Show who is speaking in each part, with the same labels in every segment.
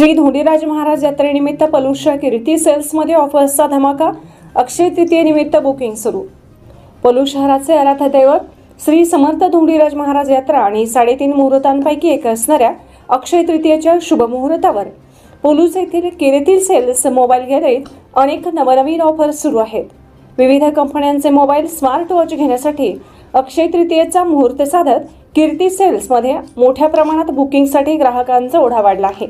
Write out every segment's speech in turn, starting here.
Speaker 1: श्री धोंडीराज महाराज यात्रेनिमित्त पलूसच्या कीर्ती सेल्समध्ये ऑफर्सचा धमाका अक्षय तृतीयेनिमित्त बुकिंग सुरू. पलूस शहराचे आराध्य दैवत श्री समर्थ धोंडीराज महाराज यात्रा आणि साडेतीन मुहूर्तांपैकी एक असणाऱ्या अक्षय तृतीयेच्या शुभमुहूर्तावर पोलूस येथील किरेतील सेल्स मोबाईल गॅलरीत अनेक नवनवीन ऑफर्स सुरू आहेत. विविध कंपन्यांचे मोबाईल स्मार्ट वॉच घेण्यासाठी अक्षय तृतीयेचा मुहूर्त साधत कीर्ती सेल्समध्ये मोठ्या प्रमाणात बुकिंगसाठी ग्राहकांचा ओढा वाढला आहे.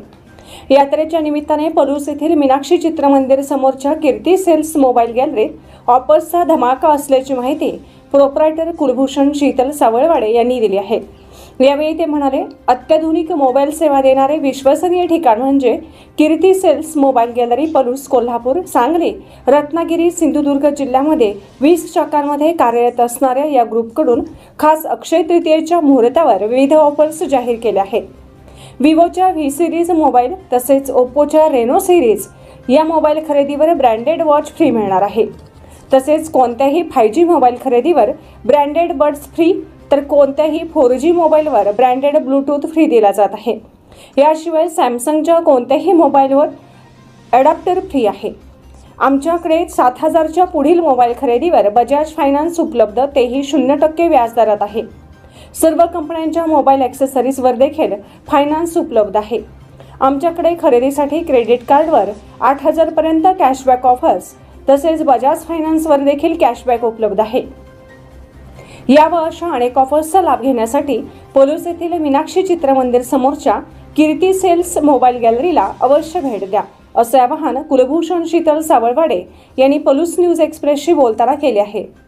Speaker 1: यात्रेच्या निमित्ताने पलूस येथील मीनाक्षी चित्रमंदिर समोरच्या कीर्ती सेल्स मोबाईल गॅलरीत ऑफर्सचा धमाका असल्याची माहिती प्रोप्रायटर कुलभूषण शीतल सावळवाडे यांनी दिली आहे. यावेळी ते म्हणाले अत्याधुनिक मोबाईल सेवा देणारे विश्वसनीय ठिकाण म्हणजे Kirti sales mobile gallery Palus Kolhapur Sangli Ratnagiri Sindhudurg जिल्ह्यामध्ये वीस शाखांमध्ये कार्यरत असणाऱ्या या ग्रुपकडून खास अक्षय तृतीयेच्या मुहूर्तावर विविध ऑफर्स जाहीर केल्या आहेत. विवोच्या व्ही सिरीज मोबाईल तसेच ओप्पोच्या रेनो सिरीज या मोबाईल खरेदीवर ब्रँडेड वॉच फ्री मिळणार आहे. तसेच कोणत्याही फाय जी मोबाईल खरेदीवर ब्रँडेड बड्स फ्री तर कोणत्याही फोर जी मोबाईलवर ब्रँडेड ब्लूटूथ फ्री दिला जात आहे. याशिवाय सॅमसंगच्या कोणत्याही मोबाईलवर ॲडॅप्टर फ्री आहे. आमच्याकडे सात हजारच्या पुढील मोबाईल खरेदीवर बजाज फायनान्स उपलब्ध तेही शून्य टक्के व्याजदरात आहे. सर्व कंपन्यांच्या मोबाईल ॲक्सेसरीजवर देखील फायनान्स उपलब्ध आहे. आमच्याकडे खरेदीसाठी क्रेडिट कार्डवर आठ हजारपर्यंत कॅशबॅक ऑफर्स तसेच बजाज फायनान्सवर देखील कॅशबॅक उपलब्ध आहे. या व अशा अनेक ऑफर्सचा लाभ घेण्यासाठी पोलूस येथील मीनाक्षी चित्रमंदिर समोरच्या कीर्ती सेल्स मोबाईल गॅलरीला अवश्य भेट द्या असे आवाहन कुलभूषण शीतल सावळवाडे यांनी पलूस न्यूज एक्सप्रेसशी बोलताना केले आहे.